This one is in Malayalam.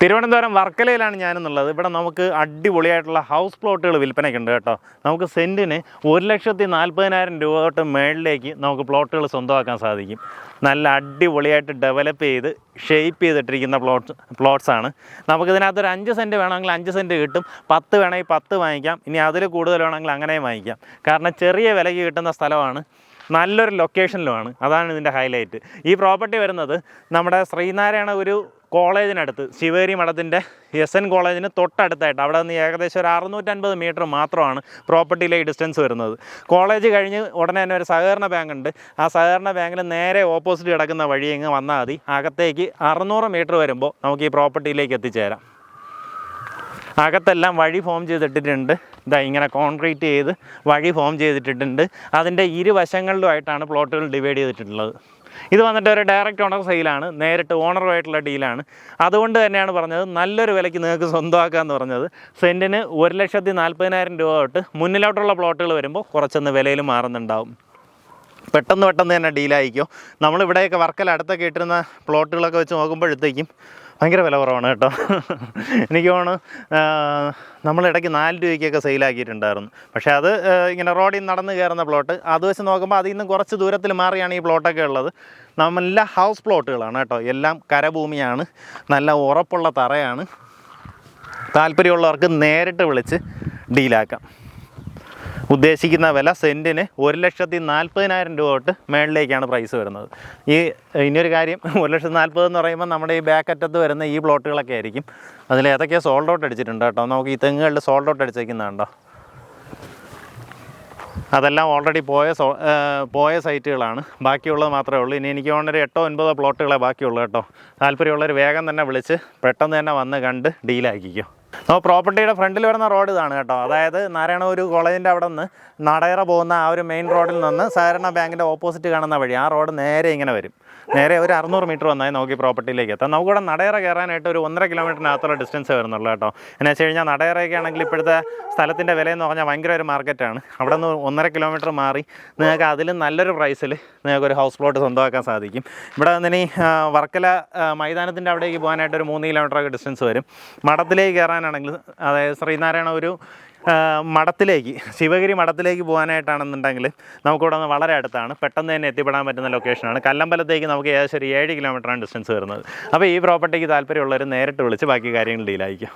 തിരുവനന്തപുരം വർക്കലയിലാണ് ഞാനെന്നുള്ളത്. ഇവിടെ നമുക്ക് അടിപൊളിയായിട്ടുള്ള ഹൗസ് പ്ലോട്ടുകൾ വിൽപ്പനയ്ക്കുണ്ട് കേട്ടോ. നമുക്ക് സെന്റിന് ഒരു ലക്ഷത്തി നാൽപ്പതിനായിരം രൂപ തൊട്ട് മേളിലേക്ക് നമുക്ക് പ്ലോട്ടുകൾ സ്വന്തമാക്കാൻ സാധിക്കും. നല്ല അടിപൊളിയായിട്ട് ഡെവലപ്പ് ചെയ്ത് ഷേപ്പ് ചെയ്തിട്ടിരിക്കുന്ന പ്ലോട്ട് പ്ലോട്ട്സ് ആണ്. നമുക്കിതിനകത്ത് ഒരു അഞ്ച് സെന്റ് വേണമെങ്കിൽ അഞ്ച് സെന്റ് കിട്ടും. പത്ത് വേണമെങ്കിൽ പത്ത് വാങ്ങിക്കാം. ഇനി അതിൽ കൂടുതൽ വേണമെങ്കിൽ അങ്ങനെയും വാങ്ങിക്കാം. കാരണം ചെറിയ വിലയ്ക്ക് കിട്ടുന്ന സ്ഥലമാണ്. നല്ലൊരു ലൊക്കേഷനിലുമാണ് അതാണ് ഇതിന്റെ ഹൈലൈറ്റ് ഈ പ്രോപ്പർട്ടി വരുന്നത് നമ്മുടെ ശ്രീനാരായണ ഒരു കോളേജിനടുത്ത് ശിവേരി മഠത്തിന്റെ എസ് എൻ കോളേജിന് തൊട്ടടുത്തായിട്ട്. അവിടെ നിന്ന് ഏകദേശം ഒരു അറുന്നൂറ്റൻപത് മീറ്റർ മാത്രമാണ് പ്രോപ്പർട്ടിയിലെ ഡിസ്റ്റൻസ് വരുന്നത്. കോളേജ് കഴിഞ്ഞ് ഉടനെ തന്നെ ഒരു സഹകരണ ബാങ്ക് ഉണ്ട് ആ സഹകരണ ബാങ്കിന് നേരെ ഓപ്പോസിറ്റ് കിടക്കുന്ന വഴി ഇങ്ങ് വന്നാൽ മതി. അകത്തേക്ക് അറുന്നൂറ് മീറ്റർ വരുമ്പോൾ നമുക്ക് ഈ പ്രോപ്പർട്ടിയിലേക്ക് എത്തിച്ചേരാം. അകത്തെല്ലാം വഴി ഫോം ചെയ്തിട്ടിട്ടുണ്ട്. ഇതാ ഇങ്ങനെ കോൺക്രീറ്റ് ചെയ്ത് വഴി ഫോം ചെയ്തിട്ടിട്ടുണ്ട്. അതിന്റെ ഇരുവശങ്ങളിലുമായിട്ടാണ് പ്ലോട്ടുകൾ ഡിവൈഡ് ചെയ്തിട്ടുള്ളത്. ഇത് വന്നിട്ട് ഒരു ഡയറക്റ്റ് ഓണർ സെയിലാണ് നേരിട്ട് ഓണറുമായിട്ടുള്ള ഡീലാണ് അതുകൊണ്ട് തന്നെയാണ് പറഞ്ഞത് നല്ലൊരു വിലയ്ക്ക് നിങ്ങൾക്ക് സ്വന്തമാക്കാമെന്ന് പറഞ്ഞത്. സെന്റിന് ഒരു ലക്ഷത്തി നാൽപ്പതിനായിരം രൂപ തൊട്ട് മുന്നിലോട്ടുള്ള പ്ലോട്ടുകൾ വരുമ്പോൾ കുറച്ചൊന്ന് വിലയിൽ മാറുന്നുണ്ടാവും. പെട്ടെന്ന് പെട്ടെന്ന് തന്നെ ഡീലായിക്കോ നമ്മളിവിടെയൊക്കെ വർക്കൽ അടുത്തൊക്കെ ഇട്ടിരുന്ന പ്ലോട്ടുകളൊക്കെ വെച്ച് നോക്കുമ്പോഴത്തേക്കും ഭയങ്കര വില കുറവാണ് കേട്ടോ. എനിക്ക് തോന്നുന്നു ആ, നമ്മളിടയ്ക്ക് നാല് രൂപയ്ക്കൊക്കെ സെയിലാക്കിയിട്ടുണ്ടായിരുന്നു പക്ഷേ അത് ഇങ്ങനെ റോഡിൽ നടന്ന് കയറുന്ന പ്ലോട്ട് അത് വെച്ച് നോക്കുമ്പോൾ അതിൽ നിന്ന് കുറച്ച് ദൂരത്തിൽ മാറിയാണ് ഈ പ്ലോട്ടൊക്കെ ഉള്ളത്. നമ്മളെല്ലാം ഹൗസ് പ്ലോട്ടുകളാണ് കേട്ടോ. എല്ലാം കരഭൂമിയാണ്. നല്ല ഉറപ്പുള്ള തറയാണ്. താല്പര്യമുള്ളവർക്ക് നേരിട്ട് വിളിച്ച് ഡീലാക്കാം ഉദ്ദേശിക്കുന്ന വില സെന്റിന് ഒരു ലക്ഷത്തി നാൽപ്പതിനായിരം രൂപ തൊട്ട് മേളിലേക്കാണ് പ്രൈസ് വരുന്നത്. ഈ ഇനിയൊരു കാര്യം ഒരു ലക്ഷത്തി നാൽപ്പത് എന്ന് പറയുമ്പോൾ നമ്മുടെ ഈ ബാക്ക് അറ്റത്ത് വരുന്ന ഈ പ്ലോട്ടുകളൊക്കെ ആയിരിക്കും. അതിൽ ഏതൊക്കെയോ സോൾഡ് ഔട്ട് അടിച്ചിട്ടുണ്ട് കേട്ടോ. നമുക്ക് ഈ തെങ്ങുകളിൽ സോൾഡ് ഔട്ട് അടിച്ചേക്കുന്നുണ്ടോ അതെല്ലാം ഓൾറെഡി പോയ സോ പോയ സൈറ്റുകളാണ് ബാക്കിയുള്ളത് മാത്രമേ ഉള്ളൂ. ഇനി എനിക്ക് തോന്നുന്ന ഒരു എട്ടോ ഒൻപതോ പ്ലോട്ടുകളെ ബാക്കിയുള്ളൂ കേട്ടോ. താല്പര്യമുള്ളവർ വേഗം തന്നെ വിളിച്ച് പെട്ടെന്ന് തന്നെ വന്ന് കണ്ട് ഡീലാക്കിക്കോ അപ്പോൾ പ്രോപ്പർട്ടിയുടെ ഫ്രണ്ടിൽ വരുന്ന റോഡ് ഇതാണ് കേട്ടോ. അതായത് നാരായണഗുരു കോളേജിന്റെ അവിടെ നിന്ന് നടയറ പോകുന്ന ആ ഒരു മെയിൻ റോഡിൽ നിന്ന് സഹകരണ ബാങ്കിന്റെ ഓപ്പോസിറ്റ് കാണുന്ന വഴി ആ റോഡ് നേരെ ഇങ്ങനെ വരും. നേരെ ഒരു അറുന്നൂറ് മീറ്റർ വന്നായി നോക്കി പ്രോപ്പർട്ടിയിലേക്ക് എത്താം. നമുക്കിവിടെ നടയറ കയറാനായിട്ട് ഒരു ഒന്നര കിലോമീറ്ററിനകത്തുള്ള ഡിസ്റ്റൻസ് വരുന്നുള്ളൂ കേട്ടോ. എന്നു വെച്ച് കഴിഞ്ഞാൽ നടയറയൊക്കെ ആണെങ്കിൽ ഇപ്പോഴത്തെ സ്ഥലത്തിന്റെ വിലയെന്ന് പറഞ്ഞാൽ ഭയങ്കര ഒരു മാർക്കറ്റാണ് അവിടെ നിന്ന് ഒന്നര കിലോമീറ്റർ മാറി നിങ്ങൾക്ക് അതിലും നല്ലൊരു പ്രൈസിൽ നിങ്ങൾക്ക് ഒരു ഹൗസ് പ്ലോട്ട് സ്വന്തമാക്കാൻ സാധിക്കും. ഇവിടെ നിന്ന് ഇനി വർക്കല മൈതാനത്തിന്റെ അവിടേക്ക് പോകാനായിട്ട് ഒരു മൂന്ന് കിലോമീറ്ററൊക്കെ ഡിസ്റ്റൻസ് വരും. മഠത്തിലേക്ക് കയറാനാണെങ്കിൽ അതായത് ശ്രീനാരായണ ഒരു മഠത്തിലേക്ക് ശിവഗിരി മഠത്തിലേക്ക് പോകാനായിട്ടാണെന്നുണ്ടെങ്കിൽ നമുക്കിവിടെ നിന്ന് വളരെ അടുത്താണ്. പെട്ടെന്ന് തന്നെ എത്തിപ്പെടാൻ പറ്റുന്ന ലൊക്കേഷനാണ് കല്ലമ്പലത്തേക്ക് നമുക്ക് ഏകദേശം ഒരു ഏഴ് കിലോമീറ്ററാണ് ഡിസ്റ്റൻസ് വരുന്നത്. അപ്പോൾ ഈ പ്രോപ്പർട്ടിക്ക് താല്പര്യമുള്ളവർ നേരിട്ട് വിളിച്ച് ബാക്കി കാര്യങ്ങൾ ഡീലായിരിക്കും